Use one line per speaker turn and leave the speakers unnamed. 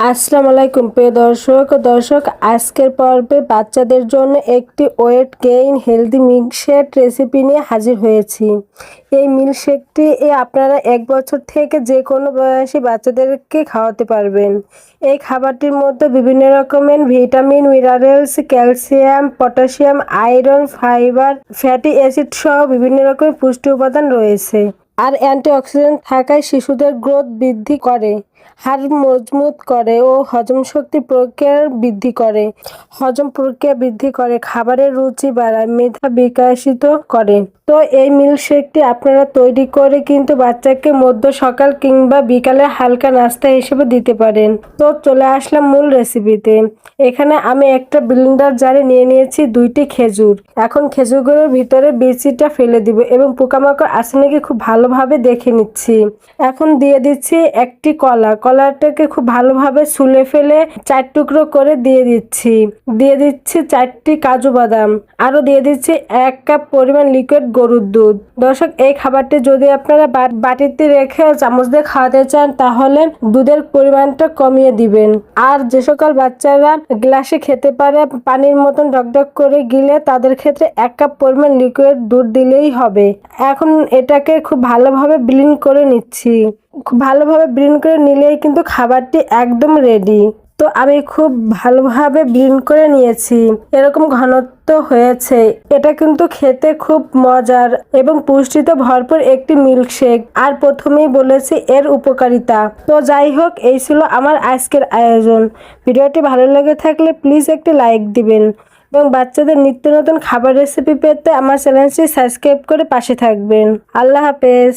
আসসালামু আলাইকুম প্রিয় দর্শক দর্শক, আজকের পর্বে বাচ্চাদের জন্য একটি weight gain healthy milkshake recipe নিয়ে হাজির হয়েছি। এই মিল্কশেকটি আপনারা এক বছর থেকে যে কোনো বয়সী বাচ্চাদেরকে খাওয়াতে পারবেন। এই খাবারটির মধ্যে বিভিন্ন রকমের vitamin, minerals, calcium, potassium, iron, fibre, fatty acid সহ বিভিন্ন রকমের পুষ্টি উপাদান রয়েছে। আর অ্যান্টিঅক্সিডেন্ট থাকায় শিশুদের গ্রোথ বৃদ্ধি করে। হাড় মজবুত করে ও হজম শক্তি প্রক্রিয়া বৃদ্ধি করে। হজম প্রক্রিয়া বৃদ্ধি করে, খাবারের রুচি বাড়ায়, মেধা বিকাশিত করে। তো এই মিল্কশেকটি আপনারা তৈরি করে কিন্তু বাচ্চাকে মধ্য সকাল কিংবা বিকালে হালকা নাস্তা হিসেবে দিতে পারেন। তো চলে আসলাম মূল রেসিপিতে। এখানে আমি একটা ব্লেন্ডার জারে নিয়ে নিয়েছি দুইটি খেজুর। এখন খেজুরগুলোর ভিতরে বিচিটা ফেলে দিব এবং পোকামাকড় আসে নাকি খুব ভালোভাবে দেখে নিচ্ছি। এখন দিয়ে দিচ্ছি একটি কলা। কলাটাকে খুব ভালোভাবে সুলে ফেলে চার টুকরো করে দিয়ে দিচ্ছি। দিয়ে দিচ্ছি চারটি কাজু বাদাম। আরও দিয়ে দিচ্ছি এক কাপ পরিমাণ লিকুইড গরুর দুধ। দর্শক, এই খাবারটি যদি আপনারা বাটিতে রেখে চামচ দিয়ে খাওয়াতে চান, তাহলে দুধের পরিমাণটা কমিয়ে দিবেন। আর যে সকল বাচ্চারা গ্লাসে খেতে পারে, পানির মতন ডকডক করে গিলে, তাদের ক্ষেত্রে এক কাপ পরিমাণ লিকুইড দুধ দিলেই হবে। এখন এটাকে খুব ভালোভাবে ব্লিন করে নিচ্ছি। ভালোভাবে ব্লিন করে নিলেই কিন্তু খাবারটি একদম রেডি তো আমি খুব ভালোভাবে ব্লিন করে নিয়েছি। এরকম ঘনত্ব হয়েছে। এটা কিন্তু খেতে খুব মজার এবং পুষ্টিতে ভরপুর একটি মিল্কশেক আর প্রথমেই বলেছি এর উপকারিতা। তো যাই হোক, এই ছিল আমার আজকের আয়োজন। ভিডিওটি ভালো লেগে থাকলে প্লিজ একটি লাইক দিবেন এবং বাচ্চাদের নিত্য নতুন খাবার রেসিপি পেতে আমার চ্যানেলটি সাবস্ক্রাইব করে পাশে থাকবেন। আল্লাহ হাফেজ।